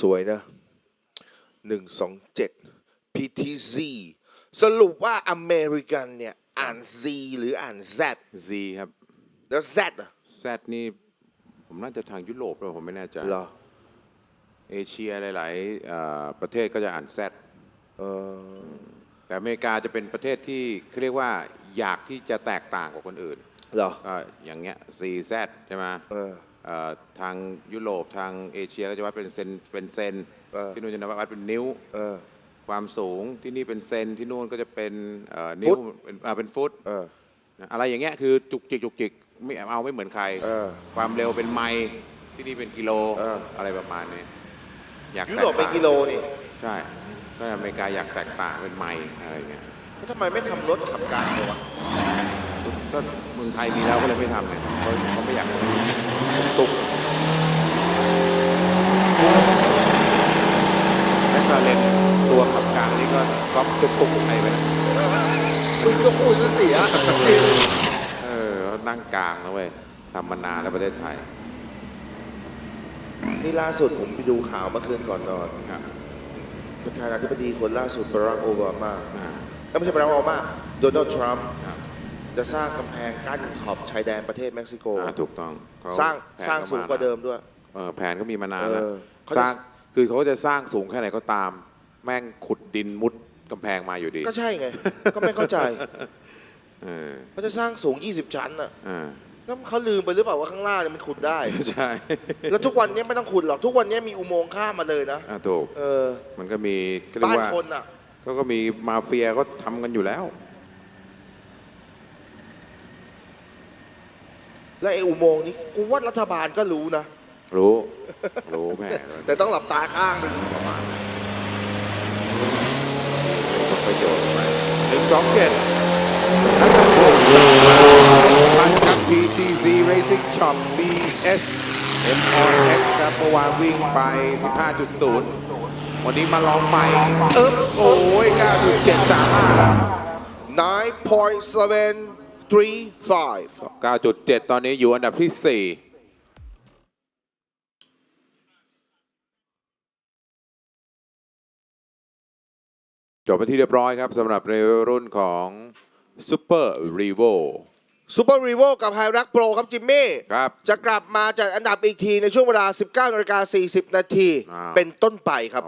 สวยนะหนึ่งสองเจ็ด PTZ สรุปว่าอเมริกันเนี่ย อ่าน Z หรืออ่าน Z Z ครับ แล้ว Z อะ Z นี่ผมน่าจะทางยุโรปเลยผมไม่แน่ใจเหรอเอเชียหลายๆเอ่อประเทศก็จะอ่าน Z เออแต่อเมริกาจะเป็นประเทศที่เขาเรียกว่าอยากที่จะแตกต่างกว่าคนอื่นเหรอ ก็อย่างเงี้ย CZ ใช่ไหม เออเอ่อ ทางยุโรปทางเอเชียก็จะวัดเป็นเซนเป็นเซนเออ ที่นู่นจะวัดเป็นนิ้ว เออ ความสูงที่นี่เป็นเซนที่นู่นก็จะเป็นเอ่อฟุนิ้วต เป็นอ่าเป็นฟุตเออ นะอะไรอย่างเงี้ยคือจุกจิกจุกจิกไม่เอาไม่เหมือนใคร เออความเร็วเป็นไมล์ที่นี่เป็นกิโลเอออะไรประมาณนี้อยากยุโรปเป็นกิโลนี่ ใช่ก็อเมริกาอยากแตกต่างเป็นไมล์อะไรเงี้ย แล้วทำไมไม่ทำรถขับกลางเลยวะ ก็เมืองไทยมีแล้วก็เลยไม่ทำเนี่ยเขาเขาไม่อยากตุกแมคลาเรนตัวขับกลางนี่ก็ก๊อปตุกตุกไทยไปนะมึงก็พูดซะเสียจริงเออเขานั่งกลางนะเว้ยทำมานานแล้วประเทศไทย นี่ล่าสุดผมไปดูข่าวเมื่อคืนก่อนนอนครับประธานาธิบดีคนล่าสุดบารักโอบามาอ่าเอ้ยไม่ใช่บารักโอบามาโดนัลด์ทรัมป์ครับ จะสร้างกำแพงกั้นขอบชายแดนประเทศเม็กซิโก อ่าถูกต้องเขสร้างแผนสร้างสูงกว่าเดิมด้วย เออแผนก็มีมานานแล้วเออเขาจะ สร้างคือเขาจะสร้างสูงแค่ไหนก็ตาม แม่งขุดดินมุดกำแพงมาอยู่ดีก็ใช่ไง ก็ไม่เข้าใจเออเขาจะสร้างสูง 20 ชั้นน่ะอ่าแล้วเขาลืมไปหรือเปล่าว่าข้างล่างเนี่ยมันขุดได้ ใช่แล้วทุกวันนี้ไม่ต้องขุดหรอก ทุกวันนี้มีอุโมงค์ข้ามมาเลยนะ อ่าถูกเออ มันก็มีก็เรียบ้ากนว่าคนอะ เขาก็มีมาเฟียก็ทำกันอยู่แล้ว และไอ้อุโมงค์นี้กูว่ารัฐบาลก็รู้นะ รู้ รู้แม่แต่ต้องหลับตาข้างหนึ่งประมาณผลประโยชน์ไปหนึ่งสองเจ็ดมาครับ PTC Racing Shop BS MRX ครับเมื่อวานวิ่งไป 15.0 วันนี้มาลองใหม่เอิบโอ้ย9.735 9.735 9.7 ตอนนี้อยู่อันดับที่ 4จบไปที่เรียบร้อยครับสำหรับในรุ่นของ Super Revo ซูเปอร์รีโวกับไฮรักโปรครับจิมมี่ครับจะกลับมาจัดอันดับอีกทีในช่วงเวลา 19นาฬิกา40 นาทีอ่าเป็นต้นไปครับ